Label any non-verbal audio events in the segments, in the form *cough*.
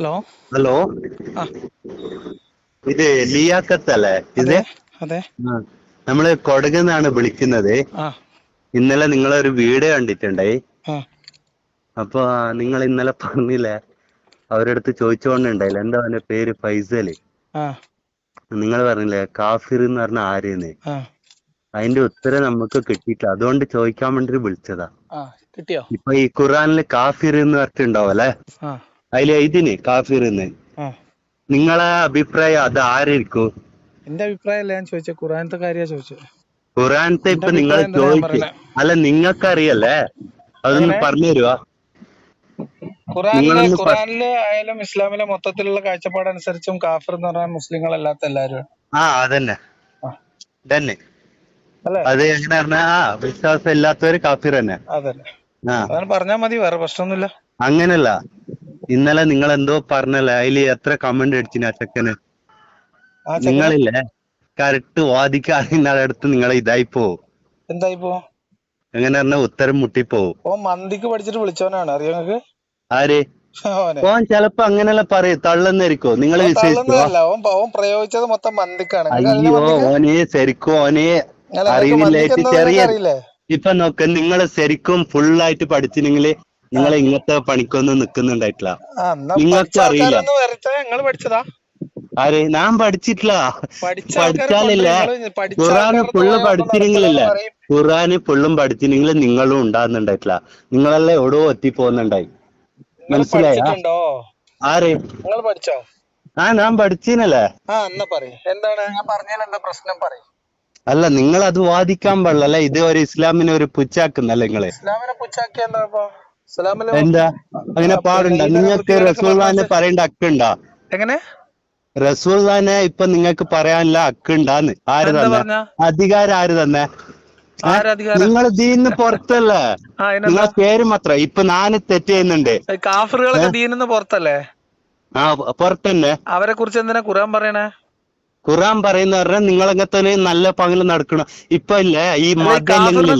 Hello. Hello. ഇത് ലിയാക്കത്ത് അല്ലേ ഇത് അതെ. നമ്മൾ കൊടകുന്നാണ് വിളിക്കുന്നത്. ഇന്നലെ നിങ്ങളൊരു വീട് കണ്ടിട്ടുണ്ടായി അപ്പൊ നിങ്ങൾ ഇന്നലെ പറഞ്ഞില്ലേ അവരടുത്ത് ചോദിച്ചോണ്ടുണ്ടായില്ല. എന്താ അവന്റെ പേര് ഫൈസൽ നിങ്ങൾ പറഞ്ഞില്ലേ കാഫിർ എന്ന് പറഞ്ഞ ആരെന്ന്? അതിന്റെ ഉത്തരം നമുക്ക് കിട്ടിയിട്ടില്ല. അതുകൊണ്ട് ചോദിക്കാൻ വേണ്ടി വിളിച്ചതാ. കിട്ടിയോ? ഇപ്പൊ ഈ ഖുറാനിൽ കാഫിർ എന്ന് പറഞ്ഞിട്ടുണ്ടാവും അല്ലേ? അതിൽ എഴുതിന് കാഫിർ എന്ന് നിങ്ങളെ അഭിപ്രായം അത് ആരായിരിക്കും? എന്റെ അഭിപ്രായമല്ല ഞാൻ ചോദിച്ചത് ഖുറാനത്തെ കാര്യ ചോദിച്ചത് ഖുറാനത്തെ ഇപ്പൊ നിങ്ങൾ ചോദിച്ചു അല്ല നിങ്ങൾക്ക് നിങ്ങൾക്കറിയല്ലേ? അതൊന്ന് പറഞ്ഞു തരുവാ? ഖുറാനിലെ ഖുറാനിലെ ആയാലും ഇസ്ലാമിലെ മൊത്തത്തിലുള്ള കാഴ്ചപ്പാട് അനുസരിച്ചും കാഫർ എന്ന് പറഞ്ഞാൽ മുസ്ലിങ്ങൾ അല്ലാത്ത എല്ലാരും ആ അതന്നെ. തന്നെ അത് എങ്ങനെ പറഞ്ഞാ ആ വിശ്വാസം ഇല്ലാത്തവര് കാഫിർ തന്നെ. അതന്നെ. അതാണ് പറഞ്ഞാൽ മതി വേറെ പ്രശ്നമൊന്നുമില്ല. അങ്ങനല്ല. ഇന്നലെ നിങ്ങൾ എന്തോ പറഞ്ഞല്ലേ? അതിൽ എത്ര കമന്റ് അടിച്ചിന് ആ ചെക്കന്? നിങ്ങളില്ലേ? കറക്റ്റ് വാദിക്കാറിന്റെ അടുത്ത് നിങ്ങൾ ഇതായി പോവും. എന്തായി പോ? എങ്ങനെ പറഞ്ഞ ഉത്തരം മുട്ടിപ്പോവും. ഓ മന്തിക്ക് പഠിച്ചിട്ട് വിളിച്ചവനാണ്. അറിയോ നിങ്ങക്ക്? ആര്? ഓൻ ചെലപ്പോ അങ്ങനെയല്ല പറയും. തള്ളുന്നായിരിക്കോ നിങ്ങൾ പ്രയോഗിച്ചത് മൊത്തം മന്തിക്കാണ്. അയ്യോ ഓനെ ശരിക്കും ഓനെ അറിയില്ല. ചെറിയ ഇപ്പൊ നോക്ക് നിങ്ങൾ ശരിക്കും ഫുള്ളായിട്ട് ആയിട്ട് പഠിച്ചിനെങ്കിൽ നിങ്ങൾ ഇങ്ങനത്തെ പണിക്കൊന്നും നിക്കുന്നുണ്ടായിട്ടില്ല. നിങ്ങൾക്ക് അറിയില്ല. പഠിച്ചതാ. ആര്? ഞാൻ പഠിച്ചിട്ടില്ല. പഠിച്ചാലില്ല. ഖുറാന് ഫുള്ള് പറയും. ഖുറാന് ഫുള്ളും പഠിച്ചിരുന്നെങ്കിൽ നിങ്ങളും ഉണ്ടാകുന്നുണ്ടായിട്ടില്ല. നിങ്ങളല്ലേ എവിടെയോ എത്തി പോകുന്നുണ്ടായി നിങ്ങൾ മനസ്സിലായാ ആര്? നിങ്ങൾ പഠിച്ചോ? ആ ഞാൻ പഠിച്ചീനല്ലേ എന്താണ്? ഞാൻ പറഞ്ഞാൽ എന്താ പ്രശ്നം പറയും. അല്ല നിങ്ങൾ അത് വാദിക്കാൻ പാടില്ല അല്ലെ? ഇത് ഒരു ഇസ്ലാമിനെ ഒരു പുച്ചാക്കുന്നല്ലേ നിങ്ങൾ? ഇസ്ലാമിനെ പുച്ചാക്കിയ എന്താ എന്താ? അങ്ങനെ പാടുണ്ട? നിങ്ങൾക്ക് കുറിച്ച് പറയേണ്ട ഹക്കുണ്ടാ? എങ്ങനെ? റസൂൽഖാനെ ഇപ്പൊ നിങ്ങൾക്ക് പറയാനുള്ള അക്കുണ്ടാന്ന് ആര് തന്നെ? അധികാരം ആര് തന്നെ? നിങ്ങൾ ദീനിന്ന് പുറത്തല്ലേ? നിങ്ങളെ പേര് മാത്രം. ഇപ്പൊ ഞാൻ തെറ്റ് ചെയ്യുന്നുണ്ട്. കാഫറുകളൊക്കെ ദീനിന്ന് പുറത്തല്ലേ? ആ പുറത്തന്നെ. അവരെ കുറിച്ച് എന്തിനാ കുറാൻ പറയണേ? ഖുറാൻ പറയുന്ന പറഞ്ഞാൽ നിങ്ങളങ്ങനത്തെ നല്ല പങ്കിൽ നടക്കണം. ഇപ്പൊ ഇല്ലേ ഈ അല്ല,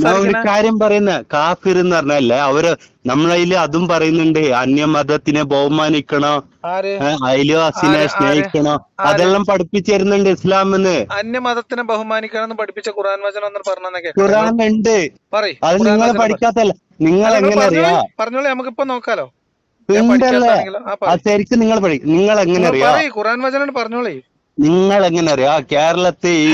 ഈ ഒരു കാര്യം പറയുന്ന കാഫിർ എന്ന് പറഞ്ഞല്ലേ അവർ നമ്മളതിൽ അതും പറയുന്നുണ്ട് അന്യമതത്തിനെ ബഹുമാനിക്കണം അയൽവാസിനെ? സ്നേഹിക്കണം? അതെല്ലാം പഠിപ്പിച്ചു തരുന്നുണ്ട് ഇസ്ലാമെന്ന്. അന്യമതത്തിനെ ബഹുമാനിക്കണം പഠിപ്പിച്ച ഖുറാൻ വചനം പറഞ്ഞേ ഖുറാൻ ഉണ്ട്. അത് നിങ്ങളെ നിങ്ങൾ പഠിക്കാത്തല്ല നിങ്ങൾ എങ്ങനെ അറിയാ? പറഞ്ഞോളി നമുക്കിപ്പോ നോക്കാലോ. ശരിക്കും നിങ്ങൾ പഠി നിങ്ങൾ എങ്ങനെ അറിയാം ഖുറാൻ വചനം പറഞ്ഞോളേ. നിങ്ങൾ എങ്ങനെ അറിയാം കേരളത്തെ ഈ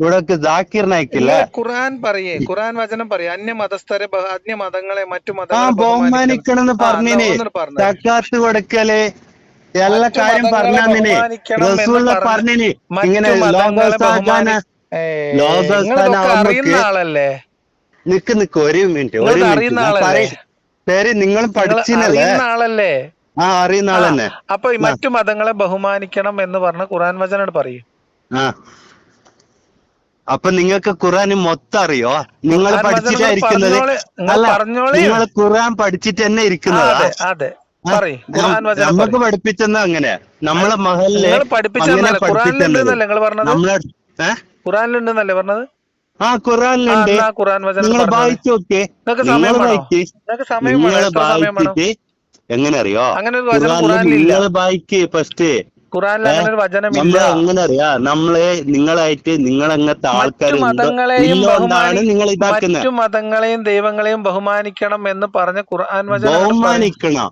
ഇവിടെ ജാക്കിർ നായിക്കില്ല. ഖുറാൻ പറയേ ഖുറാൻ വചനം പറയേ. അന്യ മതസ്ഥരെ അന്യ മതങ്ങളെ മറ്റു മതങ്ങളെ ബഹുമാനിക്കണം. എന്ന് പറഞ്ഞിന് പറഞ്ഞു. സക്കാത്ത് കൊടുക്കൽ എല്ലാ കാര്യം പറഞ്ഞിന് റസൂള്ള പറഞ്ഞ് മറ്റു ഇങ്ങനെ ലോകസ്ഥാന അറിയുന്ന ആളല്ലേ? നിക്ക് നിക്ക് ഒരു മിനിറ്റ് ഒരു നിങ്ങളത് മിനിറ്റ്. ആളല്ലേ? നിങ്ങൾ അറിയുന്ന ആളല്ലേ? ആ അറിയുന്ന ആൾ തന്നെ അപ്പൊ മറ്റു മതങ്ങളെ ബഹുമാനിക്കണം എന്ന് പറഞ്ഞ ഖുറാൻ വചനോട് പറയും. അപ്പൊ നിങ്ങൾക്ക് ഖുറാൻ മൊത്തം അറിയോ? നിങ്ങൾ പഠിച്ചിട്ടായിരിക്കുന്നത് പഠിച്ചിട്ടാ ഇരിക്കുന്നത് നിങ്ങൾ ഖുറാൻ പഠിച്ചിട്ട് തന്നെ ഇരിക്കുന്നത്. അതെ നമുക്ക്. പഠിപ്പിച്ചെന്ന അങ്ങനെ. നമ്മളെ മഹലിൽ പഠിപ്പിച്ചതല്ല ഖുറാനിലുണ്ടെന്നല്ലേ പറഞ്ഞത്? നമ്മളെ ഖുറാനിലുണ്ടെന്നല്ലേ പറഞ്ഞത്? ആ ഖുറാനിലുണ്ട് നിങ്ങൾ. വായിച്ചു നോക്കേ നിങ്ങൾ വായിക്ക്. നിങ്ങൾ വായിച്ചിട്ട് എങ്ങനെ അറിയോ നിങ്ങൾ വായിക്ക്. ഫസ്റ്റ് നമ്മളെ അങ്ങനെ അറിയാ നമ്മളെ നിങ്ങളായിട്ട് നിങ്ങൾ അങ്ങനത്തെ മറ്റു ആൾക്കാർ മതങ്ങളെയും നിങ്ങൾ ഇതാക്കുന്നത് മറ്റു മതങ്ങളെയും ദൈവങ്ങളെയും ബഹുമാനിക്കണം എന്ന് പറഞ്ഞ ഖുർആൻ വചനം ബഹുമാനിക്കണം.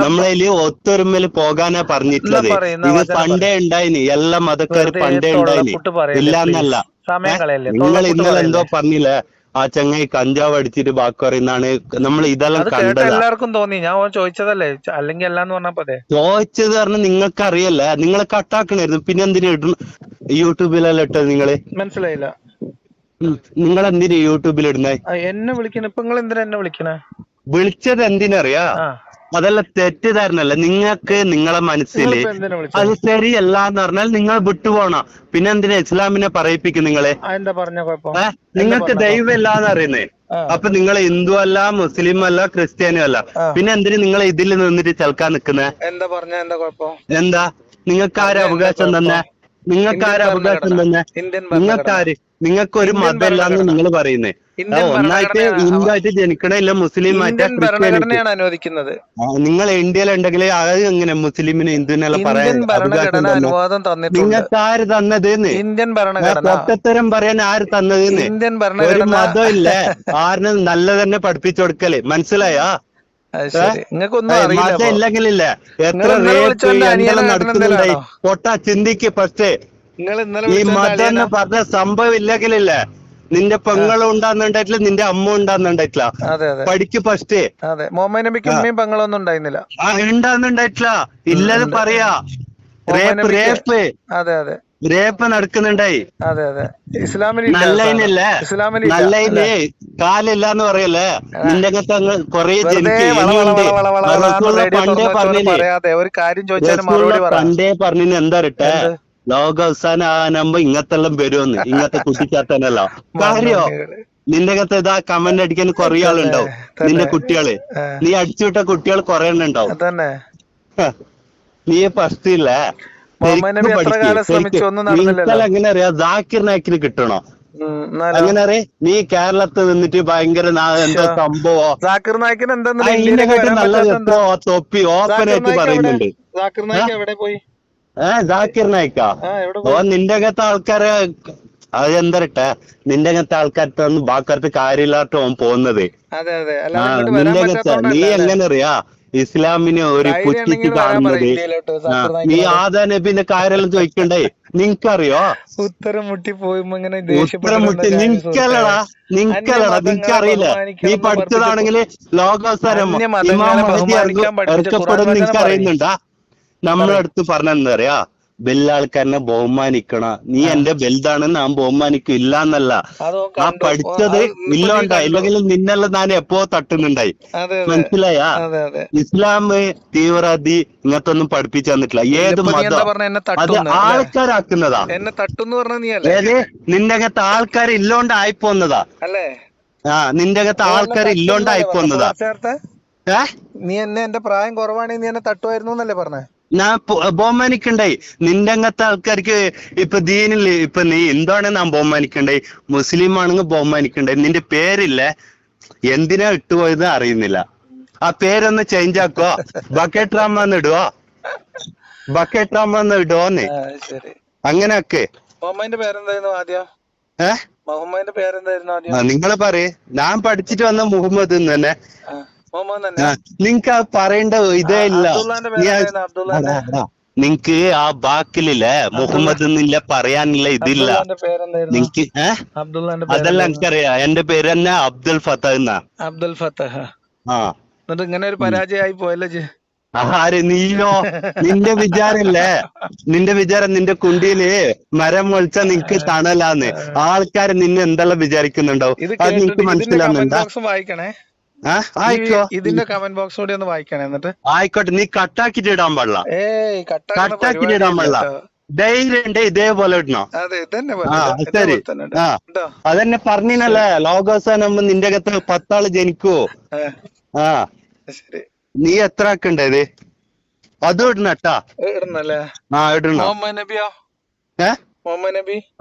നമ്മളതിൽ ഒത്തൊരുമൽ പോകാനാ പറഞ്ഞിട്ടുള്ളത്. ഇത് പണ്ടേ ഉണ്ടായിനി. എല്ലാ മതക്കാർ പണ്ടേ ഉണ്ടായിന്. ഇല്ലാന്നല്ല. സമയം ഏ? കളയല്ലേ, നിങ്ങൾ ഇന്നലെ എന്തോ. പറഞ്ഞില്ലേ? ആ ചങ്ങായി കഞ്ചാവ് അടിച്ചിട്ട് ബാക്കി പറയുന്നാണ് നമ്മൾ ഇതെല്ലാം കണ്ടത്. എല്ലാവർക്കും തോന്നി. ഞാൻ ചോദിച്ചതല്ലേ? അല്ലെങ്കിൽ അല്ലാന്ന് പറഞ്ഞപ്പോ ചോദിച്ചത് പറഞ്ഞ നിങ്ങൾക്ക് അറിയല്ല നിങ്ങളെ കട്ടാക്കണായിരുന്നു. പിന്നെ എന്തിനാ ഇട്ടു യൂട്യൂബിലെല്ലാം ഇട്ടത് നിങ്ങൾ? മനസ്സിലായില്ല. നിങ്ങൾ എന്തിനാ യൂട്യൂബിൽ ഇടുന്നേ? എന്നെ വിളിക്കണ. ഇപ്പൊ നിങ്ങൾ എന്തിനാ എന്നെ വിളിക്കണേ? വിളിച്ചത് എന്തിനറിയാ? അതെല്ലാം തെറ്റിദ്ധാരണല്ല നിങ്ങൾക്ക് നിങ്ങളെ മനസ്സിൽ അത് ശരിയല്ല എന്ന് പറഞ്ഞാൽ നിങ്ങൾ വിട്ടുപോണോ. പിന്നെ എന്തിനാ ഇസ്ലാമിനെ പറയിപ്പിക്കും നിങ്ങളെ? നിങ്ങൾക്ക് ദൈവമില്ല എന്ന് അറിയുന്നേ. അപ്പൊ നിങ്ങൾ ഹിന്ദു അല്ല മുസ്ലിം അല്ല ക്രിസ്ത്യാനിയും അല്ല. പിന്നെ എന്തിനു നിങ്ങൾ ഇതിൽ നിന്നിട്ട് ചൽക്കാൻ നിക്കുന്നേ എന്താ പറഞ്ഞ എന്താ കുഴപ്പം? എന്താ? നിങ്ങൾക്ക് ആര് അവകാശം? തന്നെ? നിങ്ങൾക്ക് ആര് അവകാശം തന്നെ? നിങ്ങൾക്കാര് നിങ്ങൾക്ക് ആര് നിങ്ങൾക്ക് ഒരു മതമല്ല എന്ന്. നിങ്ങൾ പറയുന്നേ. ഒന്നായിട്ട് മുസ്ലിം ഭരണഘടനയാണ് അനുവദിക്കുന്നത്. നിങ്ങൾ ഇന്ത്യയിലുണ്ടെങ്കിൽ അത് എങ്ങനെ മുസ്ലിമിന് ഹിന്ദുവിനെല്ലാം പറയാൻ അനുവാദം തന്നിട്ടുണ്ട്. നിങ്ങൾക്ക് ആര് തന്നത് ഇന്ത്യൻ ഭരണഘടന. പൊട്ടത്തരം പറയാൻ ആര് തന്നത് ഇന്ത്യൻ ഒരു ഭരണഘടന മതം ഇല്ലേ ആരിന് നല്ല തന്നെ പഠിപ്പിച്ചു കൊടുക്കൽ. മനസ്സിലായോ. ഇല്ലെങ്കിലില്ലേ? എത്ര റേപ്പ് നടക്കുന്നുണ്ടായി? പൊട്ട ചിന്തിക്ക് ഫസ്റ്റ് ഈ മതം എന്ന് പറഞ്ഞ സംഭവം ഇല്ലെങ്കിലില്ലേ? നിന്റെ പെങ്ങളും ഉണ്ടാകുന്നുണ്ടായിട്ടില്ല നിന്റെ അമ്മ ഉണ്ടാകുന്നുണ്ടായിട്ടില്ല പഠിക്ക് ഫസ്റ്റ് അതെ മുഹമ്മദ് നബിക്ക് ഉമ്മയും പെങ്ങളൊന്നും ഉണ്ടായിരുന്നില്ല. ആ ഉണ്ടാകുന്നുണ്ടായിട്ടില്ല ഇല്ലത് പറയാ. Rape rape. അതെ അതെ. റേപ്പ് നടക്കുന്നുണ്ടായി. അതെ അതെ. ഇസ്ലാമിൽ നല്ലതിനല്ലേ. ഇസ്ലാമിൽ. നല്ലതിന് കാലില്ല എന്ന് പറയല്ലേ? നിന്റെ അകത്ത് അങ്ങ് കൊറേ പണ്ടേ പറഞ്ഞിന് പണ്ടേ പറഞ്ഞിന് എന്താ ഇട്ടെ? ലോക അവസാനം ആകുമ്പോ ഇങ്ങത്തെല്ലാം വരുമെന്ന്. ഇങ്ങത്തെ കുട്ടിക്കാത്തനല്ലോ. *laughs* കാര്യോ നിന്റെ അകത്ത് ഇതാ കമന്റ് അടിക്കാൻ കൊറേ ആളുണ്ടാവും. നിന്റെ കുട്ടികൾ. നീ അടിച്ചുവിട്ട കുട്ടികൾ കൊറേ എണ്ണം ഉണ്ടാവും. നീ ഫസ്റ്റ് ഇല്ലേ. എങ്ങനെ അറിയാ? ജാക്കിർ നായിക്കിന് കിട്ടണോ? അങ്ങനെ അറിയ? നീ കേരളത്തിൽ നിന്നിട്ട് ഭയങ്കര എന്താ സംഭവോ? ജാക്കിർ നായിക്കിന് എന്താ നല്ലത് തൊപ്പി ഓപ്പൺ ആയിട്ട് പറയുന്നുണ്ട്. ജാക്കിർ നായിക്ക് എവിടെ പോയി? ഏ ജാക്കിർ നായിക്കോ. ഓ നിന്റെ അകത്തെ ആൾക്കാരെ അത് എന്തരട്ടെ നിന്റെ അകത്തെ ആൾക്കാരത്തൊന്നും ബാക്കാർക്ക് കാര്യമില്ലാത്ത ഓൻ പോകുന്നത്. നിന്റെ അകത്ത് നീ എങ്ങനെ അറിയാ ഇസ്ലാമിനെ ഒരു വരാൻ കാണുന്നത്. നീ. ആദാ നബിന്റെ കാര്യമെല്ലാം ചോദിക്കണ്ടേ? നിനക്കറിയോ? ഉത്തരം മുട്ടി പോയുമ്പോ ഇങ്ങനെ ഉത്തരം മുട്ടി. നിനക്കല്ലടാ നിനക്കല്ലടാ നിനക്കറിയില്ല. നീ പഠിച്ചതാണെങ്കിൽ പഠിപ്പിച്ച ഇറക്കപ്പെടും ഖുർആൻ നിനക്ക് വചനം അറിയുന്നുണ്ടാ നമ്മളടുത്ത് പറഞ്ഞ എന്താ പറയാ? ബെല്ലാൾക്കാരനെ ബഹുമാനിക്കണ. നീ എന്റെ ബെൽതാണ് ഞാൻ ബഹുമാനിക്കും ഇല്ല എന്നല്ല ആ. പഠിച്ചത് ഇല്ലോണ്ടായി ഇല്ലോണ്ട ഇല്ലെങ്കിൽ നിന്നെല്ലാം ഞാൻ എപ്പോ തട്ടുന്നുണ്ടായി? മനസ്സിലായാ? ഇസ്ലാം തീവ്രവാദി ഇങ്ങനത്തെ ഒന്നും പഠിപ്പിച്ചു തന്നിട്ടില്ല. ഏത് മതം? അത് ആൾക്കാരാക്കുന്നതാ. എന്നെ തട്ടുന്ന് ഏത്? നിന്റെ അകത്ത് ആൾക്കാർ ഇല്ലോണ്ട് ആയിപ്പോന്നതാ അല്ലേ? ആ നിന്റെ അകത്ത് ആൾക്കാർ ഇല്ലോണ്ട് ആയിപ്പോന്നതാ നീ എന്നെ എന്റെ പ്രായം കുറവാണെങ്കിൽ നീ എന്നെ തട്ടുമായിരുന്നു എന്നല്ലേ പറഞ്ഞേ? ഞാൻ ബഹുമാനിക്കണ്ടേ? നിന്റെ അങ്ങനത്തെ ആൾക്കാർക്ക് ഇപ്പൊ ദീനിൽ ഇപ്പൊ നീ എന്താണ് ഞാൻ ബഹുമാനിക്കണ്ടേ? മുസ്ലിം ആണെങ്കിൽ ബഹുമാനിക്കണ്ടേ? നിന്റെ പേരില്ലേ. എന്തിനാ ഇട്ടുപോയത് അറിയുന്നില്ല. ആ പേരൊന്ന് ചേഞ്ച് ആക്കോ. ബക്കറ്റ് റാമ എന്ന് ഇടുവോ? ബക്കറ്റ് റാമ എന്ന് ഇടുവോന്ന്. അങ്ങനെയൊക്കെ. ഏഹ് നിങ്ങൾ പറയേ. ഞാൻ പഠിച്ചിട്ട് വന്ന മുഹമ്മദ് തന്നെ. തന്നെ ആ, നിങ്ങക്ക് ആ പറയേണ്ട ഇതേ ഇല്ല. അബ്ദുള്ളാന്റെ അബ്ദുള്ളാന്റെ. നിങ്ങക്ക് ആ ബാക്കിലില്ലേ മുഹമ്മദ് എന്നില്ല പറയാനില്ല ഇതില്ല. നിങ്ങക്ക് അതല്ല എനിക്കറിയാ അതെല്ലാം പേര് എനിക്കറിയാം. എന്റെ പേര് തന്നെ അബ്ദുൽ ഫത്ത എന്നാ. അബ്ദുൽ ഫത്തഹ്. ആ. എന്നിട്ട് ഇങ്ങനെ ഒരു പരാജയമായി പോയല്ലേ ജി? ആര് നീയോ? നിന്റെ വിചാരല്ലേ? നിന്റെ വിചാരം നിന്റെ കുണ്ടിയിൽ മരം മുളിച്ച നിനക്ക് തണലാന്ന് ആൾക്കാര് നിന്നെ എന്തെല്ലാം വിചാരിക്കുന്നുണ്ടോ അത് നിനക്ക് മനസ്സിലാവുന്നുണ്ടോ? വായിക്കണേ. ഇതിന്റെ കമന്റ് ബോക്സ് കൂടി ഒന്ന് വായിക്കണേ എന്നിട്ട്. ആയിക്കോട്ടെ നീ കട്ടാക്കിട്ട് ഇടാൻ പാടില്ല. ഏയ് കട്ടാക്കിട്ട് ഇടാൻ പാടില്ല. പരിപാടിയില്ല കേട്ടോ. ധൈര്യം ഉണ്ട് ഇതേപോലെ ഇടണം. ശരി. അതന്നെ പറഞ്ഞിനല്ലേ ലോകവസാനം നിന്റെ അകത്ത് പത്താൾ ജനിക്കോ. ആ, നീ എത്ര ആക്കണ്ടത് അതും ഇടണട്ടാ ഇടുന്നല്ലേ ആ ഇടണോ. ഏഹ്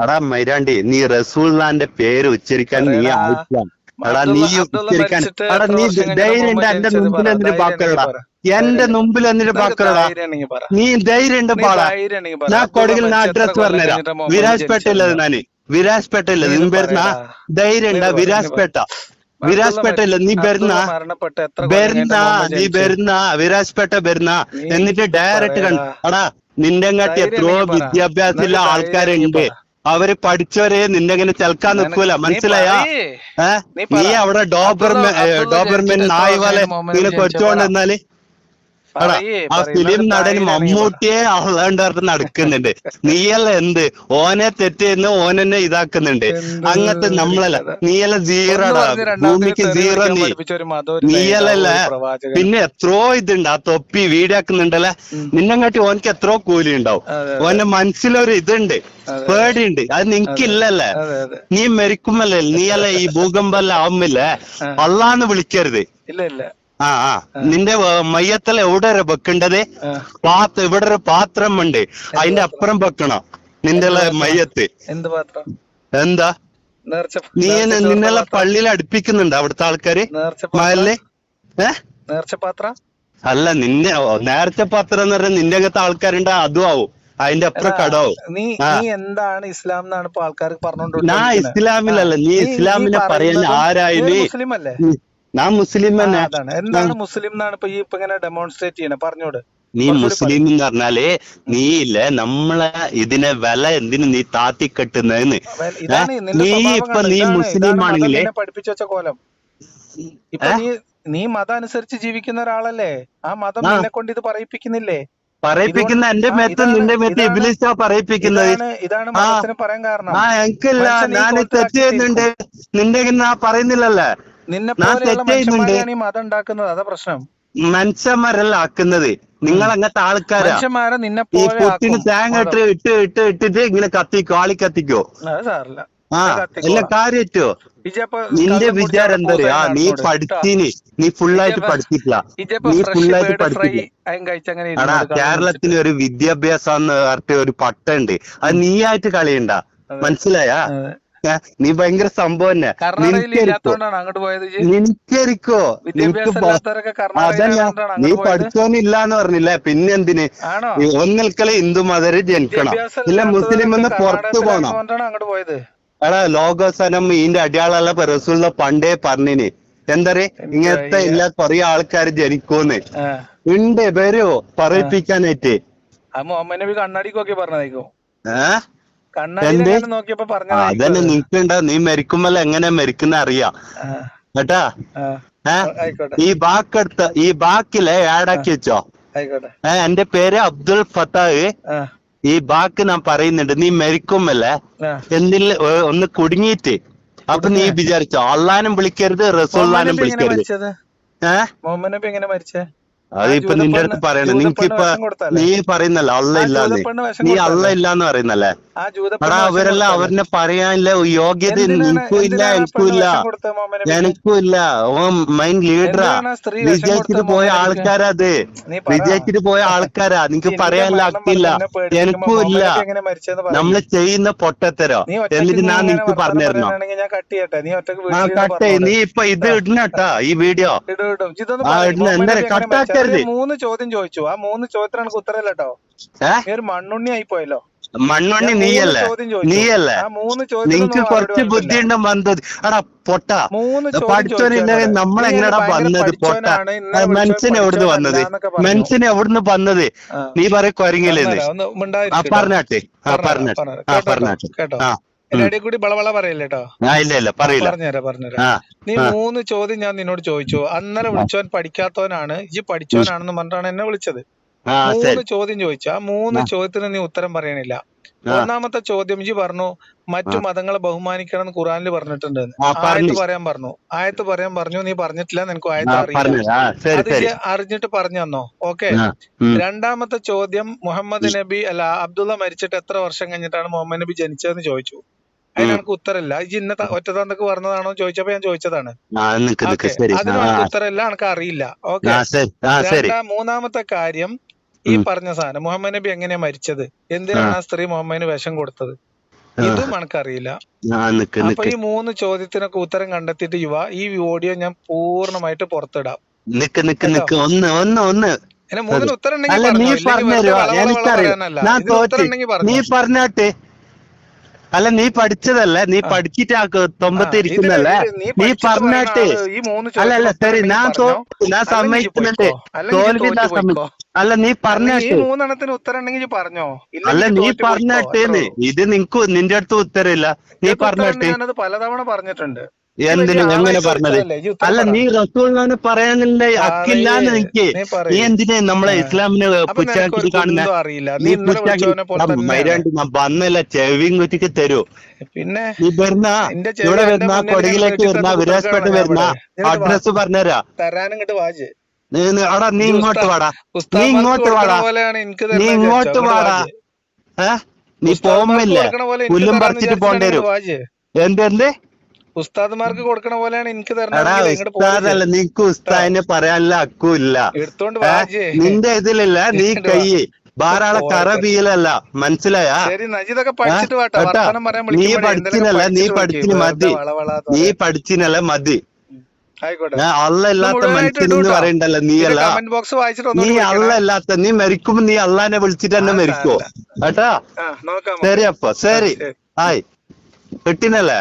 എടാ മൈരാണ്ടി നീ റസൂൽ പേര് ഉച്ചരിക്കാൻ നീ പറയടാ. നീ ഉച്ചരിക്കാൻ എടാ നീ ധൈര്യം എന്റെ മുമ്പിൽ. എന്നിട്ട് പറ. എന്റെ മുമ്പിൽ എന്നിട്ട് പറ. നീ ധൈര്യം ഉണ്ട് പാടാ. ഞാൻ കൊടകിൽ ഞാൻ അഡ്രസ് പറഞ്ഞുതരാം വിരാജ് പേട്ടയില്ലത്? ഞാൻ വിരാജ് പേട്ടയില്ലത് നീ വരുന്ന ധൈര്യം ഉണ്ടാ വിരാജ്പേട്ട അബ്ദുള്ള വിരാജ്പേട്ടയില്ല നീ വരുന്ന വരുന്ന നീ? വരുന്ന വിരാജ്പേട്ട വരുന്ന എന്നിട്ട് ഡയറക്റ്റ് കണ്ട്. നിന്റെ കാട്ടി എത്രയോ വിദ്യാഭ്യാസമുള്ള ആൾക്കാരുണ്ട് അവർ പഠിച്ചവരെ നിന്നെങ്ങനെ ഇങ്ങനെ നിൽക്കൂല മനസ്സിലായാ? നീ അവിടെ ഡോബർമെൻ ഡോബർമെൻ നായ് പോലെ വർഷമായി മുഹമ്മദ് ആ. ഫിലിം നടൻ. മമ്മൂട്ടിയെ അള്ളാണ്ട് നടക്കുന്നുണ്ട്. നീയല്ല എന്ത്? ഓനെ തെറ്റെന്ന് ഓനെന്നെ ഇതാക്കുന്നുണ്ട്. അങ്ങനത്തെ നമ്മളല്ല. നീയല്ല സീറോടാ. ഭൂമിക്ക് സീറോ നീ. നീയല്ലല്ല. പിന്നെ എത്രയോ ഇതുണ്ട്. ആ തൊപ്പി വീടാക്കുന്നുണ്ടല്ലേ നിന്നെങ്ങാട്ടി ഓനക്ക് എത്രയോ കൂലി ഉണ്ടാവും. ഓന്റെ മനസ്സിലൊരു ഇതുണ്ട്. പേടിയുണ്ട്. അത് നിനക്കില്ലല്ലേ? നീ മരിക്കുമല്ലേ നീയല്ല ഈ ഭൂകമ്പല്ല ആവുമ്പില്ലേ? ആ. അള്ളാന്ന് വിളിക്കരുത്. ഇല്ല ഇല്ല. ആ ആ. നിന്റെ മയ്യത്തിൽ എവിടെ വെക്കേണ്ടത്? പാത്രം ഇവിടെ ഒരു പാത്രം ഉണ്ട് അതിന്റെ അപ്പുറം വെക്കണം. നിന്റെ മയ്യത്ത്. എന്ത് പാത്രം? എന്താ? നീ നിന്നെല്ലാം പള്ളിയിൽ അടുപ്പിക്കുന്നുണ്ട് അവിടുത്തെ ആൾക്കാര്? നേർച്ച മഹലിൽ? ഏ? പാത്ര? അല്ല നിന്നെ നേർച്ച പാത്രം എന്ന് പറഞ്ഞാൽ നിന്റെ അകത്ത് ആൾക്കാരുണ്ട് അതും ആവും. അതിന്റെ അപ്പുറം കടാവും നീ നീ എന്താണ് ഇസ്ലാം എന്നാണ് ഇപ്പൊ ആൾക്കാർക്ക് ഞാൻ ഇസ്ലാമിലല്ല നീ ഇസ്ലാമിനെ പറയാൻ ആരായി മുസ്ലിം അല്ലേ? ഞാൻ മുസ്ലിം തന്നെ. എന്താണ് മുസ്ലിം എന്നാണ് ഇപ്പൊ ഈ ഇപ്പൊ ഇങ്ങനെ ഡെമോൺസ്ട്രേറ്റ് ചെയ്യണേ? പറഞ്ഞോട്. നീ മുസ്ലിം എന്ന് പറഞ്ഞാൽ നീ ഇല്ല നമ്മളെ ഇതിനെ വില എന്തിനു നീ താത്തി കെട്ടുന്നതെന്ന് നീ ഇപ്പൊ നീ മുസ്ലിം ആണെങ്കിൽ ആണെങ്കിലേ പഠിപ്പിച്ചു വെച്ച കോലം. ഇപ്പൊ നീ നീ മതം അനുസരിച്ച് ജീവിക്കുന്ന ഒരാളല്ലേ? ആ മതം എന്നെ നിന്നെ കൊണ്ട് ഇത് പറയിപ്പിക്കുന്നില്ലേ? പറയിപ്പിക്കുന്ന എന്റെ മേത്ത് നിന്റെ മേത്ത് ഇബിലിസ്റ്റാ ഇബിലിസാ പറയിപ്പിക്കുന്നത്. ഇതാണ് പറയാൻ കാരണം. ആ എനിക്കില്ല. ഞാൻ തെറ്റ് ചെയ്യുന്നുണ്ട്. നിന്റെ ആ പറയുന്നില്ലല്ലേ. നിന്നെ ഞാൻ പോലെയുള്ള തെറ്റ് ചെയ്യുന്നുണ്ട്. ഈ മതം ഉണ്ടാക്കുന്നത്. അതാ പ്രശ്നം. മനുഷ്യന്മാരല്ല ആക്കുന്നത് നിങ്ങൾ അങ്ങനത്തെ ആൾക്കാരാ ഈ പൊത്തിന് തേങ്ങ ഇട്ട് ഇട്ട് ഇട്ട് ഇട്ടിട്ട് ഇങ്ങനെ കത്തിക്കോ ആളി കത്തിക്കോ? ആ എല്ലാ കാര്യറ്റോ നിന്റെ വിചാരം എന്താ ആ നീ. പഠിച്ചിന്. നീ ഫുള്ളായിട്ട് പഠിച്ചിട്ടില്ല. നീ ഫുള്ളായിട്ട് ബേർഡ് ആടാ എടാ കേരളത്തിന് ഒരു വിദ്യാഭ്യാസം എന്ന് പറഞ്ഞിട്ട് ഒരു പട്ടുണ്ട് അത് നീയായിട്ട് കളിയണ്ട. അതെ. മനസ്സിലായാ? *laughs* നീ ഭയങ്കര സംഭവം അങ്ങോട്ട് പോയത്? നിനക്കരിക്കോ? അതല്ല നീ പഠിച്ചോന്നില്ലാന്ന് പറഞ്ഞില്ലേ? പിന്നെ എന്തിന്? ഈ ഹിന്ദു മതര് ജനിക്കണം. ഇല്ല മുസ്ലിം എന്ന് പുറത്തു പോണം. അങ്ങോട്ട് പോയത്. എടാ ലോകസനം ഇതിന്റെ അടിയാളുള്ള പെരസുള്ള പണ്ടേ പറഞ്ഞിന്. എന്താ ഇങ്ങനത്തെ ഇല്ല കൊറേ ആൾക്കാർ ജനിക്കൂന്ന്. ഉണ്ട് വരുവോ പറയിപ്പിക്കാനായിട്ട്. മുഹമ്മദ് നബി ഏഹ് നോക്കിയപ്പോ അതന്നെ നിനക്കുണ്ട? നീ മരിക്കുമ്പോ എങ്ങനെ മരിക്കുന്ന അറിയാം. കേട്ടാ? ഈ ബാക്കെടുത്ത ഈ ബാക്കിലെ ആഡാക്കി വെച്ചോ? എന്റെ പേര് അബ്ദുൽ ഫത്താഹ്. ഈ ബാക്ക് ഞാൻ പറയുന്നുണ്ട്. നീ മരിക്കുമല്ലേ എന്തിൽ ഒന്ന് കുടുങ്ങിയിട്ട് അപ്പൊ നീ വിചാരിച്ചോ അള്ളാനും വിളിക്കരുത് എങ്ങനെ വിളിക്കരുത്. ഏഹ് മുഹമ്മദ് നബി എങ്ങനെ മരിച്ചേ? അതിപ്പോ നിന്റെ അടുത്ത് പറയണ. നിനക്കിപ്പോ നീ പറയുന്നല്ല അള്ള ഇല്ലാന്ന്. നീ അള്ള? ഇല്ലാന്ന് പറയുന്നല്ലേ? എടാ അവരല്ല? അവരിനെ പറയാനില്ല. യോഗ്യത നിനക്കും ഇല്ല എനിക്കും ഇല്ല? എനിക്കും ഇല്ല. ഓ മൈൻഡ് ലീഡറാ വിജയിച്ചിട്ട് പോയ ആൾക്കാരാ അത്. വിജയിച്ചിട്ട് പോയ ആൾക്കാരാ. നിനക്ക് പറയാനില്ല പേടിപ്പിക്കുമ്പോ എനിക്കും ഇല്ല. നമ്മൾ ചെയ്യുന്ന പൊട്ടത്തരോ? എന്നിട്ട് ഞാൻ നിനക്ക് പറഞ്ഞിരുന്നോ ആ കട്ടെ നീ ഇപ്പൊ ഇത് ഇടണട്ടാ ഈ വീഡിയോ. ആ, ഇടണ എന്താ നബി മൂന്ന് ചോദ്യം ചോദിച്ചു. ആ മൂന്ന് ചോദ്യത്തിന് എനിക്ക് ഉത്തരമില്ല കേട്ടോ. നീ ഒരു മണ്ണുണ്ണി ആയി പോയല്ലോ മണ്ണുണ്ണി നീയല്ലേ. നീയല്ലേ? ആ മൂന്ന് ചോദ്യം നിനക്ക് കുറച്ച് ബുദ്ധി. ഉണ്ട് വന്നത് എടാ പൊട്ട. മൂന്ന് ചോദ്യം പഠിച്ചോനില്ല നമ്മൾ എങ്ങനെടാ നമ്മളെങ്ങനെടാ വന്നത്? പൊട്ട. മനസ്സിന് എവിടുന്ന് വന്നത്? മനസ്സിന്. എവിടുന്ന് വന്നത്? നീ പറയ കൊരങ്ങില്ലെന്ന് ആ പറഞ്ഞാട്ടെ. ആ പറഞ്ഞോ, പറഞ്ഞാട്ടെ. ആ പറഞ്ഞാട്ടെ. ആ. ഇടയിൽ കൂടി ബളബള പറയല്ലേ കേട്ടോ പറഞ്ഞുതരാം പറഞ്ഞുതരാം. നീ മൂന്ന് ചോദ്യം ഞാൻ നിന്നോട് ചോദിച്ചു. അന്നലെ വിളിച്ചവൻ പഠിക്കാത്തവനാണ് ഇജ്ജ് പഠിച്ചവനാണെന്ന് പറഞ്ഞിട്ടാണ് എന്നെ വിളിച്ചത്. മൂന്ന് ചോദ്യം ചോദിച്ചു. ആ മൂന്ന് ചോദ്യത്തിന് നീ ഉത്തരം പറയണില്ല. ഒന്നാമത്തെ ചോദ്യം ഇജ്ജ് പറഞ്ഞു മറ്റു മതങ്ങളെ ബഹുമാനിക്കണം എന്ന്. ഖുറാനിൽ പറഞ്ഞിട്ടുണ്ട്. ആയത്ത് പറയാൻ പറഞ്ഞു. ആയത്ത് പറയാൻ പറഞ്ഞു നീ പറഞ്ഞിട്ടില്ല നിനക്ക് ആയത്ത് അറിയില്ല. അത് അറിഞ്ഞിട്ട് പറഞ്ഞു തന്നോ? ഓക്കെ. രണ്ടാമത്തെ ചോദ്യം മുഹമ്മദ് നബി അല്ല അബ്ദുള്ള മരിച്ചിട്ട് എത്ര വർഷം കഴിഞ്ഞിട്ടാണ് മുഹമ്മദ് നബി ജനിച്ചതെന്ന് ചോദിച്ചു. അതിന്. എനിക്ക് ഉത്തരമില്ല. ഇജ്ജ് ഇന്ന ഒറ്റ തന്തക്ക് പറഞ്ഞതാണോ ചോദിച്ചപ്പോ ഞാൻ ചോദിച്ചതാണ്. അതിന് ഉത്തരമില്ല എനിക്ക് അറിയില്ല. ഓക്കെ. മൂന്നാമത്തെ കാര്യം ഈ. പറഞ്ഞ സാധനം മുഹമ്മദ് നബി എങ്ങനെയാ മരിച്ചത്? എന്തിനാണ് ആ. സ്ത്രീ മുഹമ്മദിന് വിഷം കൊടുത്തത്. ഇതും എനിക്കറിയില്ല അപ്പൊ ഈ മൂന്ന് ചോദ്യത്തിനൊക്കെ ഉത്തരം കണ്ടെത്തിയിട്ട് യുവ ഈ ഓഡിയോ ഞാൻ പൂർണമായിട്ട് പുറത്തിടാം. നിക്ക് നിക്ക് നിക്ക്. ഒന്ന് ഒന്ന് ഒന്ന്. ഉത്തരം അല്ല നീ പറഞ്ഞോ. എനിക്കറിയാം. ഞാൻ തോറ്റ്. നീ പറഞ്ഞോ. പറഞ്ഞാട്ടെ. അല്ല നീ പഠിച്ചതല്ലേ? നീ പഠിച്ചിട്ട് ആ തൊമ്പത്ത് ഇരിക്കുന്നല്ലേ നീ പറഞ്ഞിട്ട് പറഞ്ഞാട്ടെ അല്ല അല്ല ശരി ഞാൻ. ഞാൻ സമ്മതിക്കുന്നുണ്ട്. തോൽവി ഞാൻ അല്ല നീ പറഞ്ഞിട്ട് പറഞ്ഞാട്ടെ മൂന്നെണ്ണത്തിന് ഉത്തരം ഉണ്ടെങ്കിൽ പറഞ്ഞോ? അല്ല നീ ഉള്ളൂ. ഇത് നിനക്ക് നിന്റെ അടുത്ത് ഉത്തരമില്ല. നീ പറഞ്ഞിട്ട് ഞാനത് പലതവണ പറഞ്ഞിട്ടുണ്ട്. എന്തിനു എങ്ങനെ പറഞ്ഞത്? അല്ല? നീ റസൂലിനെ പറയാനുള്ള അക്കില്ലാന്ന് എനിക്ക്. നീ. എന്തിനാ നമ്മളെ ഇസ്ലാമിന് പുച്ചാക്കി കാണുന്ന? നീ പുച്ചാക്കി മൈരാണ്ടി വന്നല്ല ചെവിയും കുറ്റിക്ക് തരൂ. പിന്നെ നീ വരുന്ന. ഇവിടെ വരുന്ന കൊടിയിലേക്ക് കൊടകിലേക്ക് വരുന്ന വിരാജ്പേട്ട വരുന്ന. അഡ്രസ് പറഞ്ഞുതരാ. തരാനും നീ ഇങ്ങോട്ട് വാടാ. നീ ഇങ്ങോട്ട് വാടാ. നീ ഇങ്ങോട്ട് വാടാ. ഏ? നീ പോകുമ്പോ പോകുമ്പില്ലേ പുല്ലും പറിച്ചിട്ട് പോണ്ടേരും. വരും ഉസ്താദ്മാർക്ക് കൊടുക്കണ പോലെയാണ് എനിക്ക് എടാ തരണം ഇങ്ങോട്ട് ഉസ്താദല്ല നിനക്ക് ഉസ്താദിനെ പറയാനുള്ള അക്കൂല്ല. എടുത്തോണ്ട് നിന്റെ ഇതിലല്ല നീ കൈ ധാരാളം കറബിയിലല്ല മനസ്സിലായാ? നീ പഠിച്ചിനല്ല നീ പഠിച്ചിന് മതി. നീ. പഠിച്ചിനല്ല മതി. അള്ളല്ലാത്ത മനുഷ്യനെന്ന്. പറയണ്ടല്ല നീ അല്ല. നീ അള്ളല്ലാത്ത നീ മരിക്കുമ്പോ നീ അള്ളാനെ വിളിച്ചിട്ട് തന്നെ മരിക്കോ കേട്ടാ? ശരി അപ്പൊ ശരി. ആയി. കിട്ടിനല്ലേ?